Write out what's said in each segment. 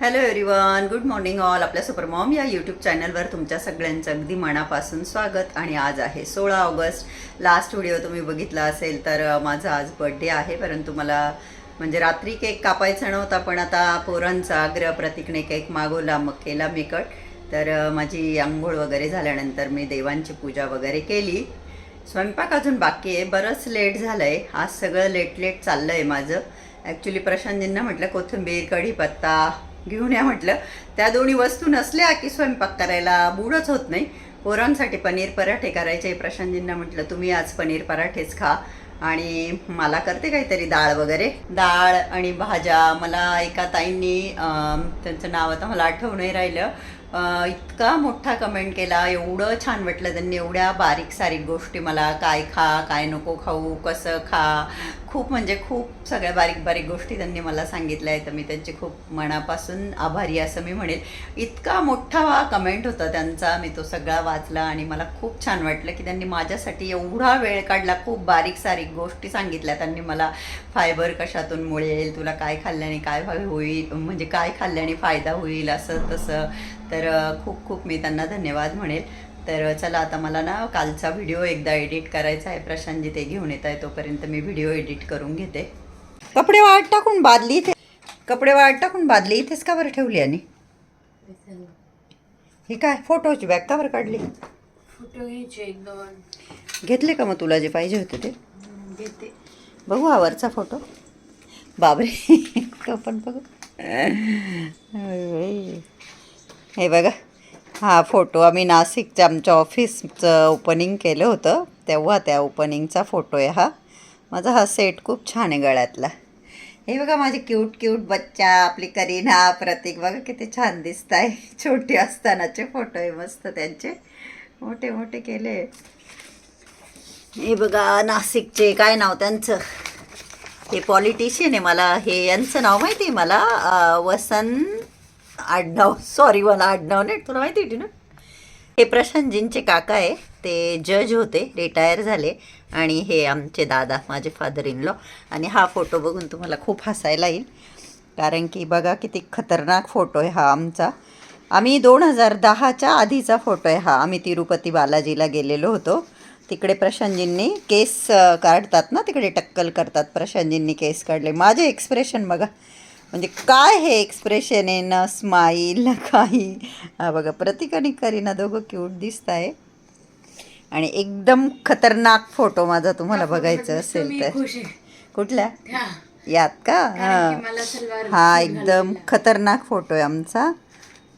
Hello everyone good morning all आपल्या supermom या YouTube चॅनलवर तुमच्या सगळ्यांचं अगदी मनापासून स्वागत आणि आज आहे सोळा ऑगस्ट. लास्ट व्हिडिओ तुम्ही बघितला असेल तर माझा आज बड्डे आहे परंतु मला म्हणजे रात्री केक कापायचा नव्हता पण आता पोरांचा आग्रह प्रतीकने केक मागवला मग केला मी कट तर माझी आंघोळ वगैरे झाल्यानंतर मी देवांची पूजा वगैरे केली. स्वयंपाक अजून बाकी आहे. बरंच लेट झालं आहे आज सगळं लेट लेट चाललं आहे माझं. ॲक्च्युली प्रशांतजींना म्हटलं कोथिंबीर कढीपत्ता घेऊन या म्हटलं. त्या दोन्ही वस्तू नसल्या की स्वयंपाक करायला बुडच होत नाही. पोरांसाठी पनीर पराठे करायचे प्रशांतजींना म्हटलं तुम्ही आज पनीर पराठेच खा. आणि मला करते काहीतरी डाळ वगैरे. डाळ आणि भाज्या मला एका ताईंनी त्यांचं नाव आता मला आठवण नाही राहिलं इतका मोठा कमेंट केला एवढं छान वाटलं त्यांनी एवढ्या बारीक सारीक गोष्टी मला काय खा काय नको खाऊ कसं खा खूप म्हणजे खूप सगळ्या बारीक बारीक गोष्टी त्यांनी मला सांगितल्या आहेत. तर मी त्यांची खूप मनापासून आभारी असं मी म्हणेल. इतका मोठा कमेंट होता त्यांचा. मी तो सगळा वाचला आणि मला खूप छान वाटलं की त्यांनी माझ्यासाठी एवढा वेळ काढला. खूप बारीक सारीक गोष्टी सांगितल्या. त्यांनी मला फायबर कशातून मिळेल तुला काय खाल्ल्याने काय होईल? म्हणजे काय खाल्ल्याने फायदा होईल? असं तसं. तर खूप खूप मी त्यांना धन्यवाद म्हणेल. तर चला आता मला ना कालचा व्हिडिओ एकदा एडिट करायचा आहे. प्रशांतजी ते घेऊन येत आहे तोपर्यंत मी व्हिडिओ एडिट करून घेते. कपडे वाट टाकून बादली इथे कपडे वाट टाकून बादली इथेच का बरं ठेवली आणि? ही काय फोटोची बॅग का बरं काढली? फोटो घ्यायचे घेतले का मग तुला जे पाहिजे होते ते? घेते. बघू हा वरचा फोटो. बाबरे तो पण बघू. हे बघा. हा फोटो आम्ही नाशिकच्या आमच्या ऑफिसचं ओपनिंग केलं होतं. तेव्हा त्या ओपनिंगचा फोटो आहे हा. माझा हा सेट खूप छान आहे गळ्यातला. हे बघा माझे क्यूट क्यूट बच्चा आपली करीना प्रतीक. बघा किती छान दिसत आहे छोटे असतानाचे फोटो आहे मस्त त्यांचे. मोठे मोठे केले. हे बघा नाशिकचे काय नाव त्यांचं? हे पॉलिटिशियन आहे मला. हे यांचं नाव माहिती आहे मला. वसंत आडनाव सॉरी मला आडनाव नाही तुला माहिती होती ना? हे प्रशांतजींचे काका आहे ते जज होते रिटायर झाले. आणि हे आमचे दादा माझे फादर इन लॉ आणि हा फोटो बघून तुम्हाला खूप हसायला येईल. कारण की बघा किती खतरनाक फोटो आहे हा आमचा. आम्ही दोन हजार दहाच्या आधीचा फोटो आहे हा. आम्ही तिरुपती बालाजीला गेलेलो होतो. तिकडे प्रशांतजींनी केस काढतात ना तिकडे टक्कल करतात. प्रशांतजींनी केस काढले. माझे एक्सप्रेशन बघा. म्हणजे काय हे एक्सप्रेशन आहे? ना स्माईल ना काही. हा बघा प्रतीक आणि करीना दोघं क्यूट दिसत आहे. आणि एकदम खतरनाक फोटो माझा तुम्हाला बघायचं असेल तर. कुठल्या? यात का? हा. हा एकदम. खतरनाक फोटो आहे आमचा.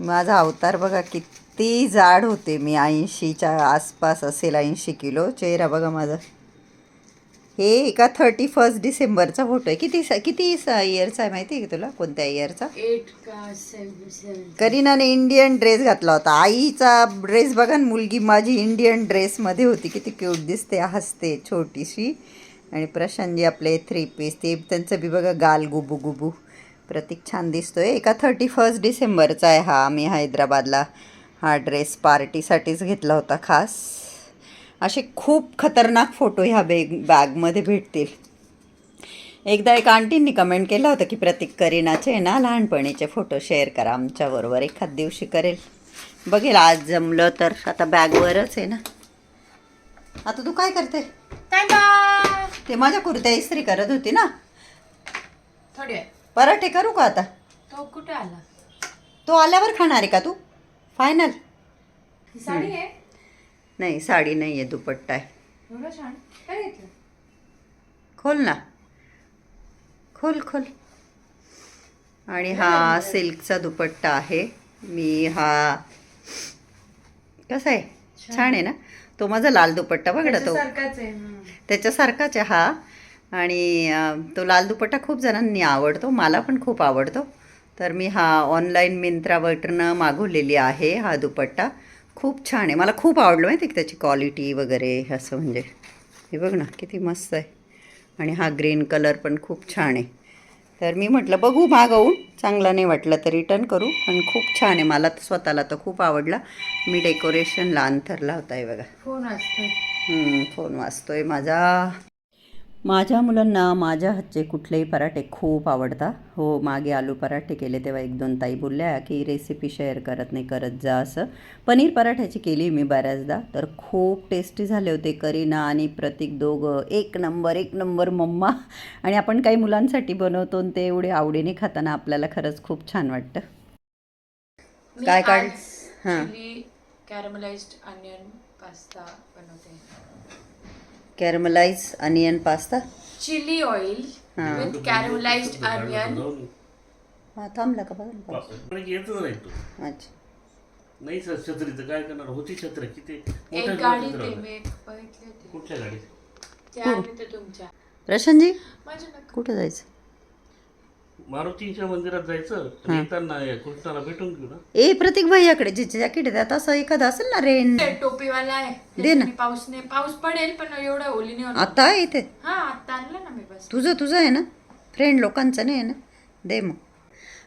माझा अवतार बघा किती जाड होते मी. ऐंशीच्या आसपास असेल ऐंशी किलो. चेहरा बघा माझा. हे एका थर्टी फर्स्ट डिसेंबरचा फोटो आहे. किती स- किती इयरचा आहे माहिती आहे का तुला? कोणत्या इयरचा करीनाने इंडियन ड्रेस घातला होता. आईचा ड्रेस बघा ना मुलगी माझी इंडियन ड्रेसमध्ये होती. किती क्यूट दिसते हसते छोटीशी. आणि प्रशांतजी आपले थ्री पीस ते त्यांचं बी बघा गाल गुबू गुबू. प्रतीक छान दिसतोय. एका थर्टी फर्स्ट डिसेंबरचा आहे हा. आम्ही हैदराबादला हा ड्रेस पार्टीसाठीच घेतला होता खास. असे खूप खतरनाक फोटो ह्या बेग बॅगमध्ये भेटतील. एकदा एक आंटींनी कमेंट केलं होतं की प्रतीक करीनाचे ना लहानपणीचे फोटो शेअर करा आमच्याबरोबर एखाद दिवशी करेल. बघेल आज जमलं तर. आता बॅगवरच आहे ना. आता तू काय करते? ते माझ्या कुर्त्या इस्त्री करत होती ना. थोडी. पराठे करू का आता? तो कुठे आला? तो आल्यावर खाणार आहे का तू? फायनल ही साडी आहे. नाही साडी नाही आहे दुपट्टा आहे. एवढं छान. काय घेतलं? खोल ना. खोल खोल. आणि हा सिल्कचा दुपट्टा आहे. मी हा कसा आहे? छान. आहे ना? तो माझा लाल दुपट्टा बघ तो. त्याच्यासारखाच आहे हा. आणि तो लाल दुपट्टा खूप जणांनी आवडतो मला पण खूप आवडतो. तर मी हा ऑनलाईन मिंत्रावरनं मागवलेली आहे हा दुपट्टा. खूप छान आहे. मला खूप आवडलं माहिती आहे का त्याची क्वालिटी वगैरे असं म्हणजे. हे बघ ना किती मस्त आहे. आणि हा ग्रीन कलर पण खूप छान आहे. तर मी म्हटलं बघू मागवून चांगला नाही वाटलं तर रिटर्न करू. पण खूप छान आहे. मला तर स्वतःला तर खूप आवडला. मी डेकोरेशनला अंथरला होता आहे बघा. फोन हम्म, फोन वाजतोय माझा. माझ्या मुलांना माझ्या हातचे कुठलेही पराठे खूप आवडतात. हो मागे आलू पराठे केले तेव्हा एक दोन ताई बोलल्या की रेसिपी शेअर करत नाही करत जा असं. पनीर पराठ्याची केली मी बऱ्याचदा तर खूप टेस्टी झाले होते करीना आणि प्रतीक दोघं. एक नंबर एक नंबर मम्मा. आणि आपण काही मुलांसाठी बनवतो ते एवढे आवडीने खाताना आपल्याला खरंच खूप छान वाटतं. काय आज हां. कॅरमलाइज्ड अनियन पास्ता बनवते. Caramelise onion pasta chilli oil हां. विथ कॅरमलाइज्ड अनियन हां थांबला का बघा ना पाऊस. पण येतच नाही तो. अच्छा. नाही सर छत्रीचं काय करणार? होती छत्र. किती? एक मोठ्या गाडी छत्र ते होत्या. मी एक बघितली होती. कुठच्या गाडी ते आणि ते तुमच्या. प्रशांतजी माझ्या नका. कुठं जायचं? मारुतीच्या मंदिरात जायचं येताना कृष्णाला भेटून घेऊ ना. ए प्रतीक भाईयाकडे जे जॅकेट आहे त्यात असं एखादं असेल ना रेन. टोपीवाला आहे. दे ना. पाऊस नाही. पाऊस पडेल पण एवढं ओली. नाही आता आहे इथे. हा आता आणलं ना मी बस. तुझं तुझं आहे ना? फ्रेंड लोकांचं नाही आहे ना? दे मग.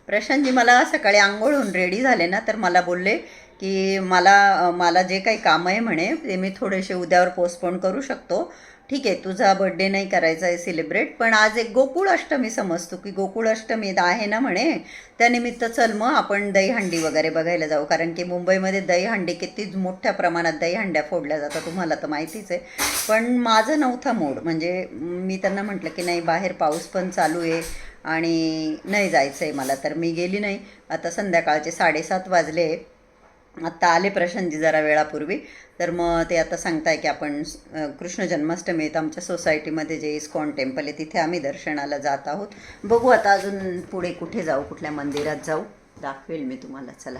प्रशांतजी मला सकाळी आंघोळून रेडी झाले ना तर मला बोलले की मला मला जे काही काम आहे म्हणे ते मी थोडेसे उद्यावर पोस्टपोन करू शकतो. ठीक आहे तुझा बड्डे नाही करायचा आहे सेलिब्रेट पण आज एक गोकुळ अष्टमी समजतो की गोकुळ अष्टमी आहे ना म्हणे त्यानिमित्त चल मग आपण दहीहंडी वगैरे बघायला जाऊ. कारण की मुंबईमध्ये दहीहंडी किती मोठ्या प्रमाणात दहीहंड्या फोडल्या जातात तुम्हाला तर माहितीच आहे. पण माझं नव्हता मूड म्हणजे मी त्यांना म्हटलं की नाही बाहेर पाऊस पण चालू आहे आणि नाही जायचं आहे मला तर मी गेली नाही. आता संध्याकाळचे साडेसात वाजले. आत्ता आले प्रशांतजी जरा वेळापूर्वी. तर मग ते आता सांगताय की आपण कृष्ण जन्माष्टमीत आमच्या सोसायटीमध्ये जे इस्कॉन टेम्पल आहे तिथे आम्ही दर्शनाला जात आहोत. बघू आता अजून पुढे कुठे जाऊ कुठल्या मंदिरात जाऊ. दाखवेल मी तुम्हाला चला.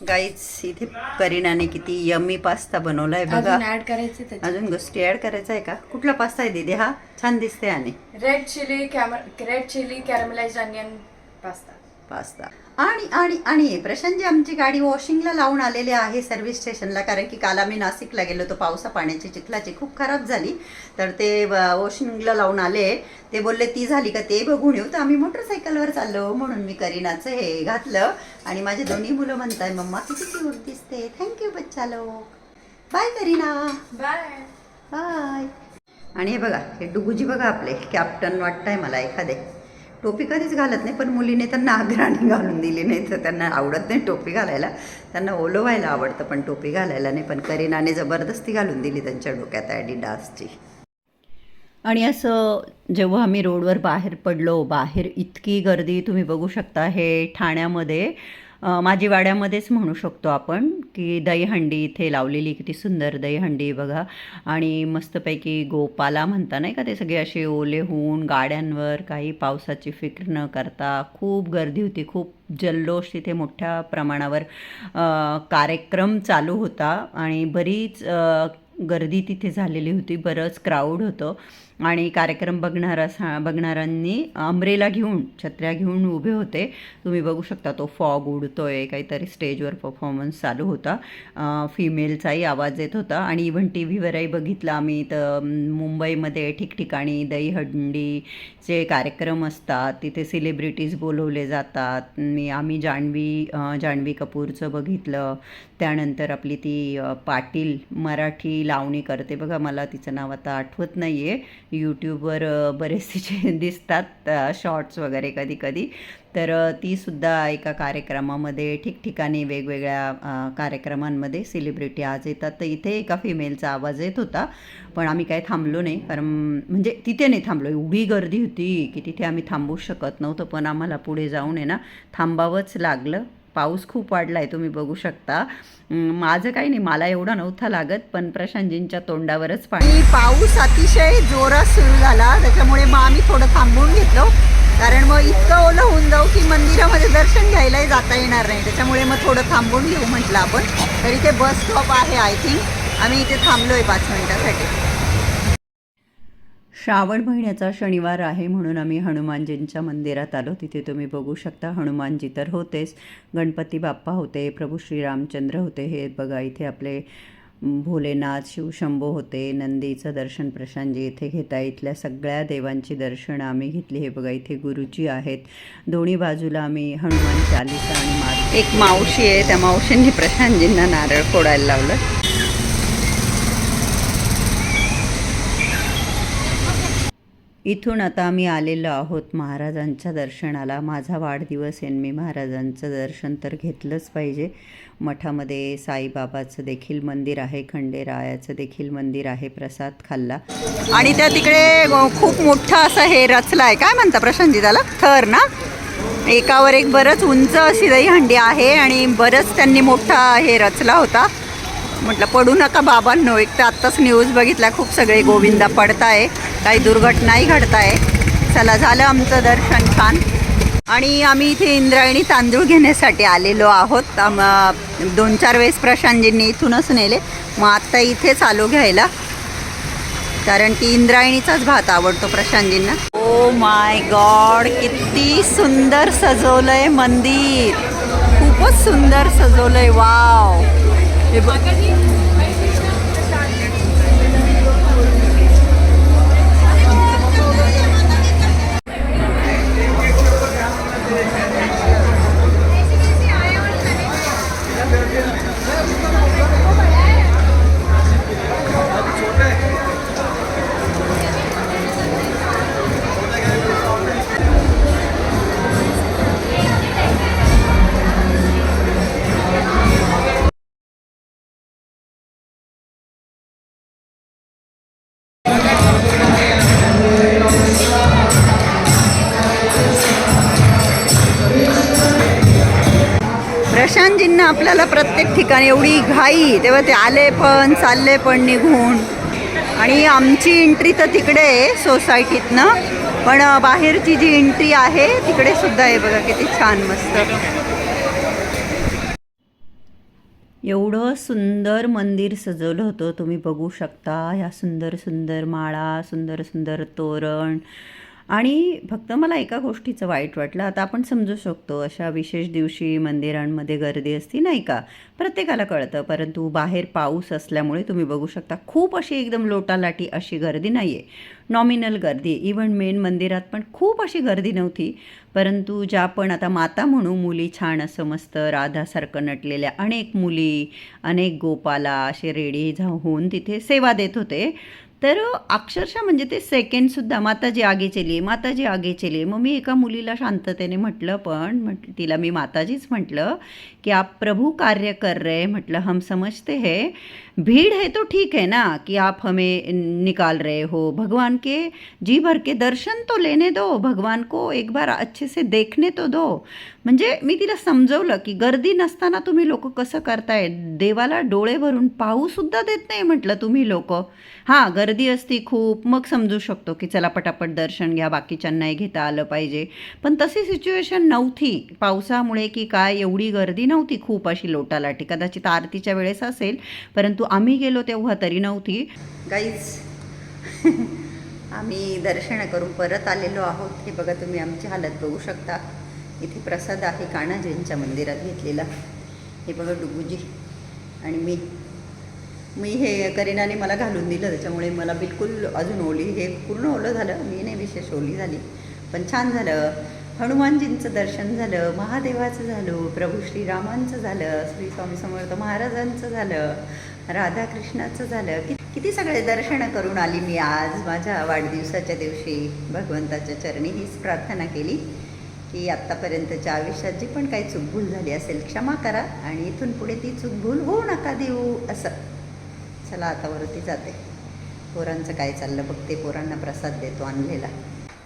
गाईच इथे करीनाने किती यम्मी पास्ता बनवला आहे बघा ऍड करायचे अजून गोष्टी ॲड करायचा आहे का? कुठला पास्ता आहे दीदी हा? छान दिसते आणि. Red chilli red chilli caramelised onion pasta. Pasta. आणि आणि आणि प्रशांतजी आमची गाडी वॉशिंगला लावून आलेली आहे सर्व्हिस स्टेशनला कारण की काल आम्ही नाशिकला गेलो तो पावसा पाण्याची चिखलाची खूप खराब झाली. तर ते वॉशिंगला लावून आले. ते बोलले ती झाली का ते बघून येऊ. तर आम्ही मोटरसायकलवर चाललो म्हणून मी करीनाचं हे घातलं. आणि माझे दोन्ही मुलं म्हणताय मम्मा किती क्यूट दिसते. थँक्यू बच्चा लोक. बाय करीना. बाय हाय आणि हे बघा हे डुगुजी बघा आपले कॅप्टन वाटतंय मला एखादे. टोपी कधीच घालत नाही पण मुलीने त्यांना आग्रहाने घालून दिली नाही तर त्यांना आवडत नाही टोपी घालायला. त्यांना ओलवायला आवडतं पण टोपी घालायला नाही. पण करीनाने जबरदस्ती घालून दिली त्यांच्या डोक्यात ॲडिडासची. आणि असं जेव्हा आम्ही रोडवर बाहेर पडलो बाहेर इतकी गर्दी तुम्ही बघू शकता हे ठाण्यामध्ये माझी वाड्यामध्येच म्हणू शकतो आपण की दहीहंडी इथे लावलेली किती सुंदर दहीहंडी बघा. आणि मस्तपैकी गोपाला म्हणता नाही का ते सगळे असे ओले होऊन गाड्यांवर काही पावसाची फिक्र न करता खूप गर्दी होती खूप जल्लोष तिथे मोठ्या प्रमाणावर कार्यक्रम चालू होता आणि बरीच गर्दी तिथे झालेली होती बरंच क्राऊड होतं. आणि कार्यक्रम बघणारा सा बघणाऱ्यांनी अंब्रेला घेऊन छत्र्या घेऊन उभे होते. तुम्ही बघू शकता तो फॉग उडतो आहे काहीतरी स्टेजवर परफॉर्मन्स चालू होता. फिमेलचाही आवाज येत होता आणि इव्हन टी व्हीवरही बघितलं आम्ही. तर मुंबईमध्ये ठिकठिकाणी दहीहंडीचे कार्यक्रम असतात. तिथे सेलिब्रिटीज बोलवले जातात. मी आम्ही जान्हवी जान्हवी कपूरचं बघितलं. त्यानंतर आपली ती पाटील मराठी लावणी करते. बघा मला तिचं नाव आता आठवत नाही आहे यूट्यूबवर बरेचसे दिसतात शॉर्ट्स वगैरे कधी कधी. तर तीसुद्धा एका कार्यक्रमामध्ये ठिकठिकाणी वेगवेगळ्या कार्यक्रमांमध्ये सेलिब्रिटी आज येतात. तर इथे एका फिमेलचा आवाज येत होता. पण आम्ही काय थांबलो नाही. कारण म्हणजे तिथे नाही थांबलो. एवढी गर्दी होती की तिथे आम्ही थांबू शकत नव्हतं. पण आम्हाला पुढे जाऊन आहे ना थांबावंच लागलं. पाऊस खूप वाढला आहे तुम्ही बघू शकता. माझं काही नाही मला एवढा नव्हता लागत पण प्रशांतजींच्या तोंडावरच पाणी पाऊस अतिशय जोरात सुरू झाला त्याच्यामुळे मग आम्ही थोडं थांबून घेतलो. कारण मग इतकं ओलं होऊन जाऊ की मंदिरामध्ये दर्शन घ्यायलाही जाता येणार नाही. त्याच्यामुळे मग थोडं थांबून घेऊ म्हटलं आपण. तर इथे बस स्टॉप आहे आय थिंक आम्ही इथे थांबलोय पाच मिनिटासाठी. श्रावण महिन्याचा शनिवार आहे म्हणून आम्ही हनुमानजींच्या मंदिरात आलो. तिथे तुम्ही बघू शकता हनुमानजी तर होतेच. गणपती बाप्पा होते प्रभू श्रीरामचंद्र होते. हे बघा इथे आपले भोलेनाथ शिवशंभू होते नंदीचं दर्शन प्रशांतजी इथे घेता. इथल्या सगळ्या देवांची दर्शनं आम्ही घेतली. हे बघा इथे गुरुजी आहेत. दोन्ही बाजूला आम्ही हनुमान चालिसा आणि एक मावशी आहे त्या मावशींनी प्रशांतजींना नारळ फोडायला लावलं. इथून आता आम्ही आलेलो आहोत महाराजांच्या दर्शनाला. माझा वाढदिवस आहे मी महाराजांचं दर्शन तर घेतलंच पाहिजे. मठामध्ये साईबाबाचं देखील मंदिर आहे खंडेरायाचं देखील मंदिर आहे प्रसाद खाल्ला. आणि त्या तिकडे खूप मोठा असं हे रचला आहे. काय म्हणता प्रशांतजी त्याला? थर ना? एकावर एक बरंच उंच अशी दहीहंडी आहे आणि बरंच त्यांनी मोठा हे रचला होता. म्हटलं पडू नका बाबांनो. एक तर आत्ताच न्यूज बघितला खूप सगळे गोविंदा पडताय काही दुर्घटनाही घडताय. चला झालं आमचं दर्शन छान. आणि आम्ही इथे इंद्रायणी तांदूळ घेण्यासाठी आलेलो आहोत. आम- दोन चार वेळेस प्रशांतजींनी इथूनच नेले. मग आत्ता इथेच आलो घ्यायला. कारण की इंद्रायणीचाच भात आवडतो प्रशांतजींना. ओ माय गॉड किती सुंदर सजवलंय मंदिर. खूपच सुंदर सजवलंय. वाव हे बघ. आपल्याला प्रत्येक ठिकाणी एवढी घाई तेव्हा ते आले पण चालले पण निघून. आणि आमची एंट्री तर तिकडे आहे सोसायटीतनं पण बाहेरची जी एंट्री आहे तिकडे सुद्धा आहे बघा किती छान मस्त. एवढं सुंदर मंदिर सजवलं होतं तुम्ही बघू शकता. ह्या सुंदर सुंदर माळा सुंदर सुंदर तोरण आणि फक्त मला एका गोष्टीचं वाईट वाटलं. आता आपण समजू शकतो अशा विशेष दिवशी मंदिरांमध्ये गर्दी असती नाही का? प्रत्येकाला कळतं. परंतु बाहेर पाऊस असल्यामुळे तुम्ही बघू शकता खूप अशी एकदम लोटालाटी अशी गर्दी नाही आहे नॉमिनल गर्दी. इव्हन मेन मंदिरात पण खूप अशी गर्दी नव्हती. परंतु ज्या पण आता माता म्हणू मुली छान असं मस्त राधासारखं नटलेल्या अनेक मुली अनेक गोपाला असे रेडी होऊन तिथे सेवा देत होते. तर अक्षरशः म्हणजे ते सेकंडसुद्धा माताजी आगे चलिये माताजी आगे चलिये मग मी एका मुलीला शांततेने म्हटलं पण म्हट तिला मी माताजीच म्हटलं की आप प्रभू कार्य कर रहे म्हटलं हम समजते हे. भीड़ है तो ठीक है ना कि आप हमें निकाल रहे हो। भगवान के जी भर के दर्शन तो लेने दो भगवान को एक बार अच्छे से देखने तो दो। म्हणजे मी तिला समजवलं की गर्दी नसताना तुम्ही लोक कसं करताय? देवाला डोळे भरून पाहूसुद्धा देत नाही म्हटलं तुम्ही लोक. हां गर्दी असती खूप मग समजू शकतो की चला पटापट दर्शन घ्या बाकीच्यांनाही घेता आलं पाहिजे. पण तशी सिच्युएशन नव्हती. पावसामुळे की काय एवढी गर्दी नव्हती खूप अशी लोटालाटी. कदाचित आरतीच्या वेळेस असेल परंतु आम्ही गेलो तेव्हा तरी नव्हती. गाईज आम्ही दर्शन करून परत आलेलो आहोत. हे बघा तुम्ही आमची हालत बघू शकता. इथे प्रसाद आहे काणाजींच्या मंदिरात घेतलेला. हे बघा डुगूजी आणि मी. मी हे करीनाने मला घालून दिलं त्याच्यामुळे मला बिलकुल अजून ओली हे पूर्ण ओलं झालं. मी नाही विशेष ओली झाली. पण छान झालं. हनुमानजींचं दर्शन झालं महादेवाचं झालं प्रभू श्रीरामांचं झालं श्री स्वामी समर्थ महाराजांचं झालं. राधाकृष्णाचं झालं. की किती सगळे दर्शनं करून आली मी आज माझ्या वाढदिवसाच्या दिवशी. भगवंताच्या चरणी हीच प्रार्थना केली की आत्तापर्यंतच्या आयुष्यात जी पण काही चूकभूल झाली असेल क्षमा करा आणि इथून पुढे ती चूकभूल होऊ नका देऊ असं. चला आता वरती जाते. पोरांचं काय चाललं बघते. पोरांना प्रसाद देतो आणलेला.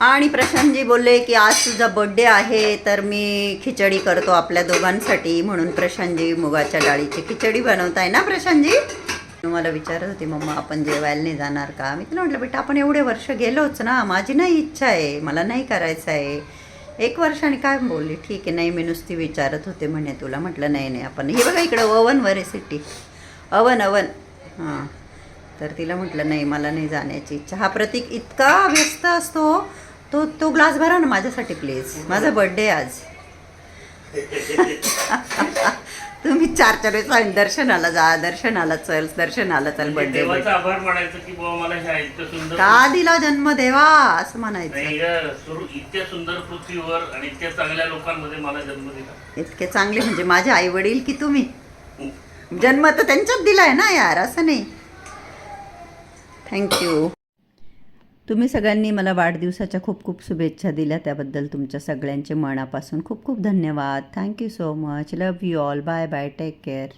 आणि प्रशांतजी बोलले की आज तुझा बड्डे आहे तर मी खिचडी करतो आपल्या दोघांसाठी म्हणून प्रशांतजी मुगाच्या डाळीची खिचडी बनवताय ना प्रशांतजी? मला विचारत होती मम्मा आपण जेवायला नाही जाणार का? मी तिला म्हटलं बेटा आपण एवढे वर्ष गेलोच ना माझी नाही इच्छा आहे मला नाही करायचं आहे. एक वर्षाने काय बोलली? ठीक आहे नाही मी नुसती विचारत होते म्हणे तुला. म्हटलं नाही नाही आपण हे बघा इकडं ओवनवर आहे सिटी. अवन अवन हां. तर तिला म्हटलं नाही मला नाही जाण्याची इच्छा. हा प्रतीक इतका व्यस्त असतो तो तो ग्लास भरा ना माझ्यासाठी प्लीज माझा बर्थडे आज. तुम्ही चार चार वेळेस दर्शनाला जा दर्शनाला चल दर्शनाला चल बर्थडे देवाचा आभार मानायचं की बाबा मला ह्या इतकं सुंदर का दिला जन्म देवा असं म्हणायचं. इतक्या सुंदर पृथ्वीवर आणि इतक्या चांगल्या लोकांमध्ये मला जन्म दिला. इतके चांगले म्हणजे माझे आई वडील की तुम्ही? जन्म तर त्यांच्यात दिलाय ना यार असं नाही. थँक्यू तुम्ही सगळ्यांनी मला वाढदिवसाच्या खूप खूप शुभेच्छा दिल्या. त्याबद्दल तुमच्या सगळ्यांचे मनापासून खूप खूप धन्यवाद. Thank you so much love you all bye bye take care